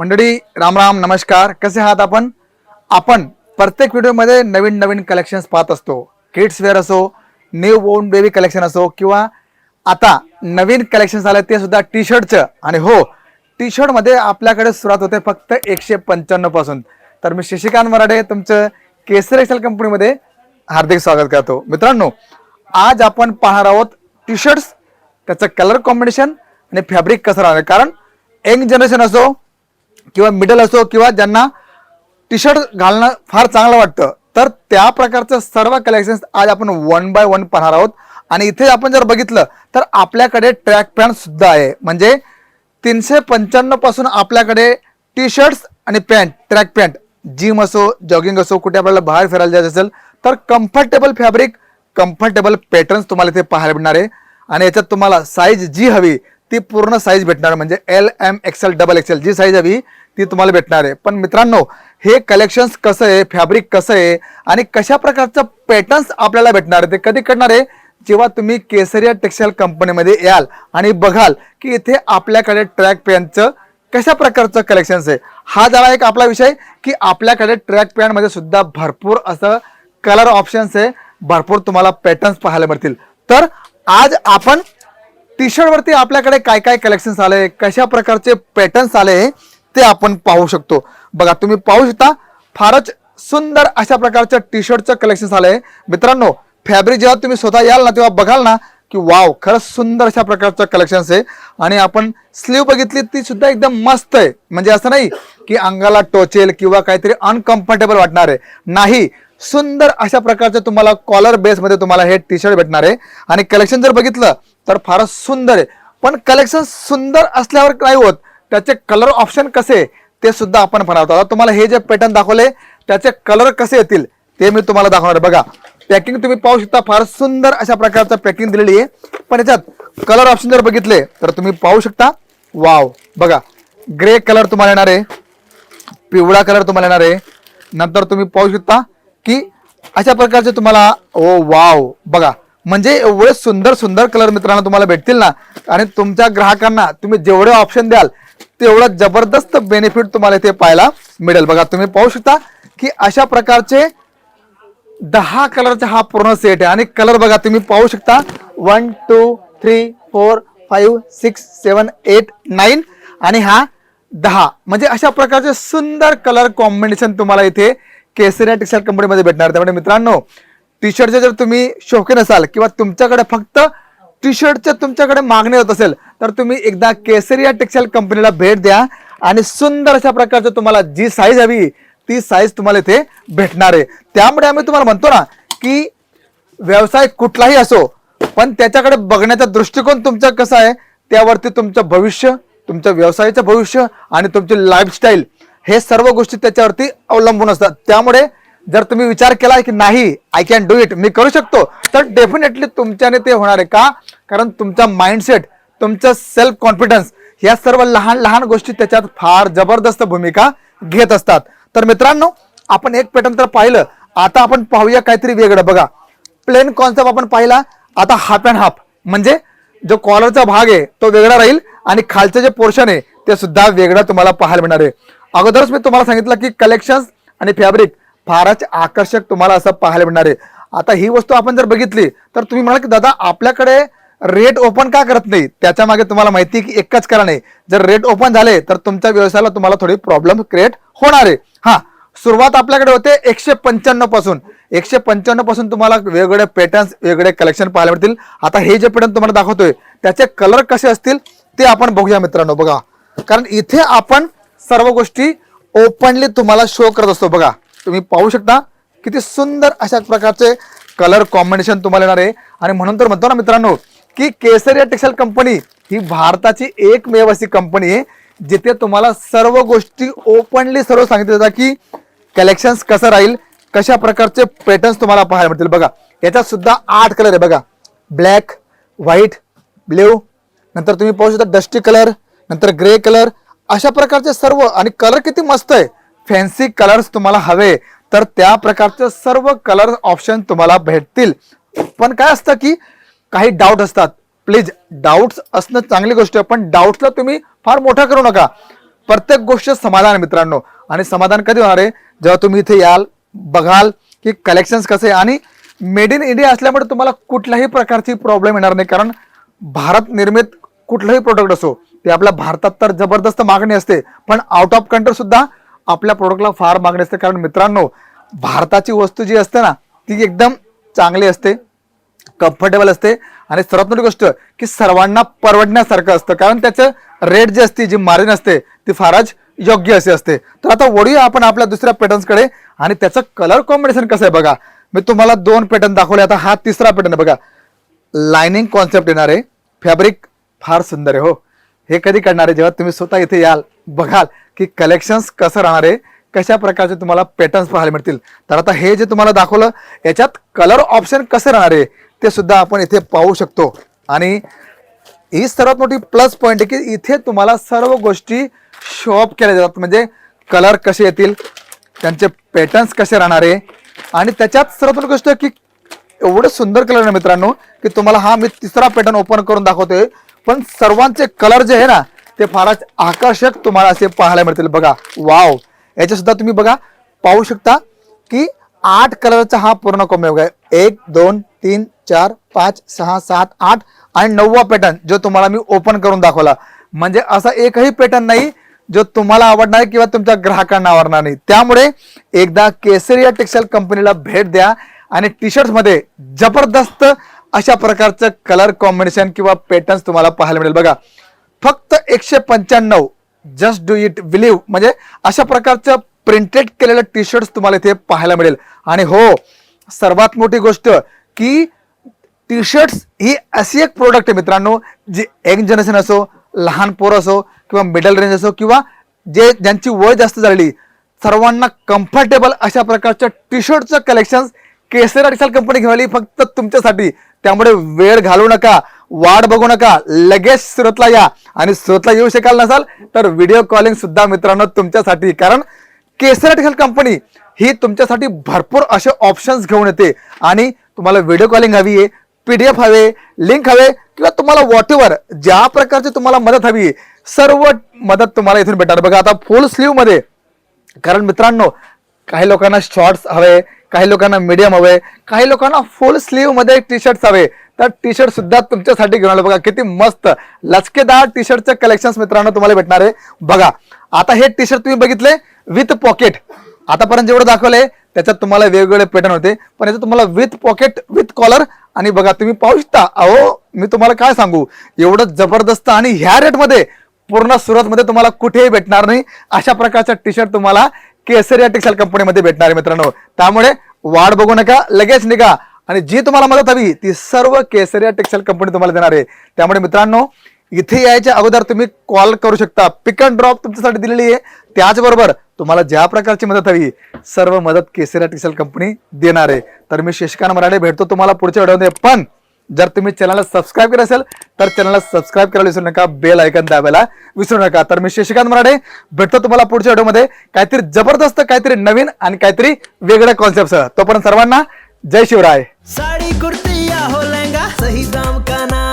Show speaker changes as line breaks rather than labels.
मंडळी राम राम नमस्कार. कसे आहात आपण? आपण प्रत्येक व्हिडिओमध्ये नवीन नवीन कलेक्शन्स पाहत असतो. किड्स वेअर असो न्यू बोर्न बेबी कलेक्शन असो किंवा आता नवीन कलेक्शन्स आले ते सुद्धा टी शर्टचं आणि हो टी शर्टमध्ये आपल्याकडे सुरुवात होते फक्त एकशे पंच्याण्णवपासून. तर मी शशिकांत मराठे तुमचं केसर एक्सेल कंपनीमध्ये हार्दिक स्वागत करतो. मित्रांनो आज आपण पाहणार आहोत टी शर्ट्स त्याचं कलर कॉम्बिनेशन आणि फॅब्रिक कसं राहणार. कारण यंग जनरेशन असो किंवा मिडल असो किंवा ज्यांना टी शर्ट घालणं फार चांगलं वाटतं तर त्या प्रकारचं सर्व कलेक्शन्स आज आपण वन बाय वन पाहणार आहोत. आणि इथे आपण जर बघितलं तर आपल्याकडे ट्रॅक पॅन्ट सुद्धा आहे. म्हणजे तीनशे पंच्याण्णवपासून आपल्याकडे टी शर्ट्स आणि पॅन्ट ट्रॅक पॅन्ट जिम असो जॉगिंग असो कुठे आपल्याला बाहेर फिरायला जायचं असेल तर कम्फर्टेबल फॅब्रिक कम्फर्टेबल पॅटर्न्स तुम्हाला इथे पाहायला मिळणार आहे. आणि याच्यात तुम्हाला साईज जी हवी ती पूर्ण साईज भेटणार म्हणजे L M XL double XL जी साईज हवी ती तुम्हाला भेटणार आहे. पण मित्रांनो हे कलेक्शन्स कसं आहे फॅब्रिक कसं आहे आणि कशा प्रकारचं पॅटर्न्स आपल्याला भेटणार आहे ते कधी करणार आहे? जेव्हा तुम्ही केसरिया टेक्सटाईल कंपनीमध्ये याल आणि बघाल की इथे आपल्याकडे ट्रॅक पॅन्टचं कशा प्रकारचं कलेक्शन्स आहे. हा झाला एक आपला विषय की आपल्याकडे ट्रॅक पॅन्टमध्ये सुद्धा भरपूर असं कलर ऑप्शन्स आहे भरपूर तुम्हाला पॅटर्न्स पाहायला मिळतील. तर आज आपण टी शर्ट वरती आपल्याकडे काय काय कलेक्शन्स आले कशा प्रकारचे पॅटर्न्स आले ते आपण पाहू शकतो. बघा तुम्ही पाहू शकता फारच सुंदर अशा प्रकारच्या टी शर्टचं आलं. आलंय मित्रांनो फॅब्रिक जेव्हा तुम्ही स्वतः याल ना तेव्हा बघाल ना की वाव खरंच सुंदर अशा प्रकारचं कलेक्शन्स आहे. आणि आपण स्लीव बघितली ती सुद्धा एकदम मस्त आहे. म्हणजे असं नाही की अंगाला टोचेल किंवा काहीतरी अनकम्फर्टेबल वाटणार आहे. नाही सुंदर अशा प्रकारचं तुम्हाला कॉलर बेसमध्ये तुम्हाला हे टी शर्ट भेटणार आहे. आणि कलेक्शन जर बघितलं तर फारच सुंदर आहे. पण कलेक्शन सुंदर असल्यावर काय होत? त्याचे कलर ऑप्शन कसे? ते सुद्धा आपण बनवतो आता तुम्हाला हे जे पॅटर्न दाखवले त्याचे कलर कसे येतील ते मी तुम्हाला दाखवणार आहे. बघा पॅकिंग तुम्ही पाहू शकता फार सुंदर अशा प्रकारचं पॅकिंग दिलेली आहे. पण याच्यात कलर ऑप्शन जर बघितले तर तुम्ही पाहू शकता वाव बघा ग्रे कलर तुम्हाला येणार आहे पिवळा कलर तुम्हाला येणार आहे. नंतर तुम्ही पाहू शकता की अशा प्रकारचे तुम्हाला oh, ओ वाव बघा म्हणजे एवढे सुंदर सुंदर कलर मित्रांनो तुम्हाला भेटतील ना. आणि तुमच्या ग्राहकांना तुम्ही जेवढे ऑप्शन द्याल तेवढं जबरदस्त बेनिफिट तुम्हाला इथे पाहायला मिळेल. बघा तुम्ही पाहू शकता की अशा प्रकारचे दहा कलरचा हा पूर्ण सेट आहे. आणि कलर बघा तुम्ही पाहू शकता. One two three four five six seven eight nine आणि हा दहा. म्हणजे अशा प्रकारचे सुंदर कलर कॉम्बिनेशन तुम्हाला इथे केसरिया टेक्सटाईल कंपनीमध्ये भेटणार. त्यामुळे मित्रांनो टी शर्टचे जर तुम्ही शौकीन असाल किंवा तुमच्याकडे फक्त टी शर्टच्या तुमच्याकडे मागणी होत असेल तर तुम्ही एकदा केसरिया टेक्सटाईल कंपनीला भेट द्या आणि सुंदर अशा प्रकारचं तुम्हाला जी साईज हवी ती साईज तुम्हाला इथे भेटणार आहे. त्यामुळे आम्ही तुम्हाला म्हणतो ना की व्यवसाय कुठलाही असो पण त्याच्याकडे बघण्याचा दृष्टिकोन तुमचा कसा आहे त्यावरती तुमचं भविष्य तुमच्या व्यवसायाचं भविष्य आणि तुमची लाईफस्टाईल हे सर्व गोष्टी त्याच्यावरती अवलंबून असतात. त्यामुळे जर तुम्ही विचार केला की नाही आय कॅन डू इट मी करू शकतो. तर डेफिनेटली तुमच्याने ते होणार आहे का? कारण तुमचा माइंडसेट तुमचं सेल्फ कॉन्फिडन्स या सर्व लहान लहान गोष्टी त्याच्यात फार जबरदस्त भूमिका घेत असतात. तर मित्रांनो आपण एक पॅटर्न तर पाहिलं. आता आपण पाहूया काहीतरी वेगळं. बघा प्लेन कॉन्सेप्ट आपण पाहिला. आता हाफ अँड हाफ म्हणजे जो कॉलरचा भाग आहे तो वेगळा राहील आणि खालचं जे पोर्शन आहे ते सुद्धा वेगळं तुम्हाला पाहायला मिळणार आहे. अगोदरच मी तुम्हाला सांगितलं की कलेक्शन्स आणि फॅब्रिक फारच आकर्षक तुम्हाला असं पाहायला मिळणार आहे. आता ही वस्तू आपण जर बघितली तर तुम्ही म्हणाल की दादा आपल्याकडे रेट ओपन का करत नाही? त्याच्यामागे तुम्हाला माहिती की एकच कारण आहे. जर रेट ओपन झाले तर तुमच्या व्यवसायाला तुम्हाला थोडी प्रॉब्लेम क्रिएट होणार आहे. हा सुरुवात आपल्याकडे होते एकशे पंच्याण्णवपासून. एकशे पंच्याण्णवपासून तुम्हाला वेगवेगळे पॅटर्न्स वेगवेगळे कलेक्शन पाहायला मिळतील. आता हे जे पॅटर्न तुम्हाला दाखवतोय त्याचे कलर कसे असतील ते आपण बघूया मित्रांनो बघा. कारण इथे आपण सर्व गोष्टी ओपनली तुम्हाला शो करत असतो बघा. तुम्ही पाहू शकता किती सुंदर अशा प्रकारचे कलर कॉम्बिनेशन तुम्हाला येणार आहे. आणि म्हणून तर म्हणतो ना मित्रांनो की केसरिया टेक्सटाईल कंपनी ही भारताची एकमेव अशी कंपनी आहे जिथे तुम्हाला सर्व गोष्टी ओपनली सर्व सांगितलं जातात की कलेक्शन्स कसं राहील कशा प्रकारचे पॅटर्न्स तुम्हाला पाहायला मिळतील. बघा याच्यात सुद्धा आठ कलर आहे बघा. ब्लॅक व्हाईट ब्ल्यू नंतर तुम्ही पाहू शकता डस्टी कलर नंतर ग्रे कलर अशा प्रकारचे सर्व आणि कलर किती मस्त आहे. फॅन्सी कलर्स तुम्हाला हवे तर त्या प्रकारचे सर्व कलर ऑप्शन तुम्हाला भेटतील. पण काय असतं की काही डाऊट असतात. प्लीज डाऊट्स असणं चांगली गोष्ट आहे पण डाऊट्सला तुम्ही फार मोठा करू नका. प्रत्येक गोष्ट समाधान मित्रांनो. आणि समाधान कधी होणार आहे? जेव्हा तुम्ही इथे याल बघाल की कलेक्शन्स कसे आणि मेड इन इंडिया असल्यामुळे तुम्हाला कुठल्याही प्रकारची प्रॉब्लेम येणार नाही कारण भारत निर्मित कुठलंही प्रोडक्ट असो ते आपल्या भारतात तर जबरदस्त मागणी असते. पण आउट ऑफ कंट्री सुद्धा आपल्या प्रोडक्टला फार मागणी असते. कारण मित्रांनो भारताची वस्तू जी असते ना ती एकदम चांगली असते कम्फर्टेबल असते. आणि सर्वात मोठी गोष्ट की सर्वांना परवडण्यासारखं असतं. कारण त्याचं रेट जे असते जी मार्जिन असते ती फारच योग्य असे असते. तर आता वळूया आपण आपल्या दुसऱ्या पॅटर्न्सकडे आणि त्याचं कलर कॉम्बिनेशन कसं आहे बघा. मी तुम्हाला दोन पॅटर्न दाखवले. आता हा तिसरा पॅटर्न आहे बघा. लाइनिंग कॉन्सेप्ट येणार आहे. फॅब्रिक फार सुंदर आहे हो. हे कधी करणार आहे? जेव्हा तुम्ही स्वतः इथे याल बघाल की कलेक्शन्स कसं राहणार आहे कशा प्रकारचे तुम्हाला पॅटर्न्स पाहायला मिळतील. तर आता हे जे तुम्हाला दाखवलं याच्यात कलर ऑप्शन कसं राहणार आहे ते सुद्धा आपण इथे पाहू शकतो. आणि ही सर्वात मोठी प्लस पॉईंट आहे की इथे तुम्हाला सर्व गोष्टी शॉप केल्या जातात. म्हणजे कलर कसे येतील त्यांचे पॅटर्न्स कसे राहणार आहे आणि त्याच्यात सर्वात मोठी गोष्ट की एवढं सुंदर कलर आहे मित्रांनो की तुम्हाला हा मी तिसरा पॅटर्न ओपन करून दाखवतोय. पण सर्वांचे कलर जे आहे ना ते फारच आकर्षक तुम्हाला असे पाहायला मिळतील. बघा वाव याच्या सुद्धा तुम्ही बघा पाहू शकता की आठ कलरचा हा पूर्ण कॉम्बो आहे. एक दोन तीन चार पाच सहा सात आठ आणि नववा पॅटर्न जो तुम्हाला मी ओपन करून दाखवला. म्हणजे असा एकही पॅटर्न नाही जो तुम्हाला आवडणार किंवा तुमच्या ग्राहकांना आवडणार नाही. त्यामुळे एकदा केसरिया टेक्सटाईल कंपनीला भेट द्या आणि टी शर्टमध्ये जबरदस्त अशा प्रकारचं कलर कॉम्बिनेशन किंवा पॅटर्न्स तुम्हाला पाहायला मिळेल. बघा फक्त एकशे पंच्याण्णव जस्ट डू इट बिलीव्ह म्हणजे अशा प्रकारचं प्रिंटेड केलेलं टी शर्ट तुम्हाला इथे पाहायला मिळेल. आणि हो सर्वात मोठी गोष्ट की टी शर्ट्स ही अशी एक प्रोडक्ट आहे मित्रांनो जी यंग जनरेशन असो लहान पोर असो किंवा मिडल रेंज असो किंवा जे ज्यांची वय जास्त झालेली सर्वांना कम्फर्टेबल अशा प्रकारच्या टी शर्टचं कलेक्शन केसर टेक्सटाईल कंपनी घेऊन आली फक्त तुमच्यासाठी. त्यामुळे वेळ घालवू नका वाट बघू नका लगेच सुरतला या. आणि सुरतला येऊ शकाल नसाल तर व्हिडिओ कॉलिंग सुद्धा मित्रांनो तुमच्यासाठी. कारण केसरट हेल्थ कंपनी ही तुमच्यासाठी भरपूर असे ऑप्शन्स घेऊन येते. आणि तुम्हाला व्हिडिओ कॉलिंग हवी आहे पी डी एफ हवे लिंक हवे किंवा तुम्हाला वॉटेवर ज्या प्रकारची तुम्हाला मदत हवी आहे, सर्व मदत तुम्हाला इथून भेटणार. बघा आता फुल स्लीवमध्ये कारण मित्रांनो काही लोकांना शॉर्ट्स हवे काही लोकांना मीडियम हवे काही लोकांना फुल स्लीवमध्ये टी शर्ट हवे. तर टी शर्ट सुद्धा तुमच्यासाठी घेऊन आलो. बघा किती मस्त. लचकेदार टी शर्टचे कलेक्शन मित्रांनो तुम्हाला भेटणार आहे. बघा आता हे टी शर्ट तुम्ही बघितले? विथ पॉकेट आतापर्यंत जेवढं दाखवलंय त्याच्यात तुम्हाला वेगवेगळे पॅटर्न होते. पण याचं तुम्हाला विथ पॉकेट विथ कॉलर आणि बघा तुम्ही पाहू शकता. अहो मी तुम्हाला काय सांगू? एवढं जबरदस्त आणि ह्या रेटमध्ये पूर्ण सुरतमध्ये तुम्हाला कुठेही भेटणार नाही. अशा प्रकारचा टी शर्ट तुम्हाला केसरिया टेक्सटाईल कंपनीमध्ये भेटणार आहे मित्रांनो. त्यामुळे वाढ बघू नका लगेच निघा. आणि जी तुम्हाला मदत हवी ती सर्व केसरिया टेक्सटाईल कंपनी तुम्हाला देणार आहे. त्यामुळे मित्रांनो इथे यायच्या अगोदर तुम्ही कॉल करू शकता. पिक अँड ड्रॉप तुमच्यासाठी दिलेली आहे. त्याचबरोबर तुम्हाला ज्या प्रकारची मदत हवी सर्व मदत केसरिया टेक्सटाईल कंपनी देणार आहे. तर मी शशिकांत मराठे भेटतो तुम्हाला पुढच्या व्हिडिओमध्ये. पण जर तुम्ही चॅनलला सबस्क्राईब केलं असेल तर चॅनलला सबस्क्राईब करायला विसरू नका बेल ऐकन दाबायला विसरू नका. तर मी शशिकांत मराठे भेटतो तुम्हाला पुढच्या व्हिडिओमध्ये काहीतरी जबरदस्त काहीतरी नवीन आणि काहीतरी वेगळ्या कॉन्सेप्टसह तोपर्यंत सर्वांना जय शिवराय.
साड़ी कुर्ती या हो लहंगा सही दाम का ना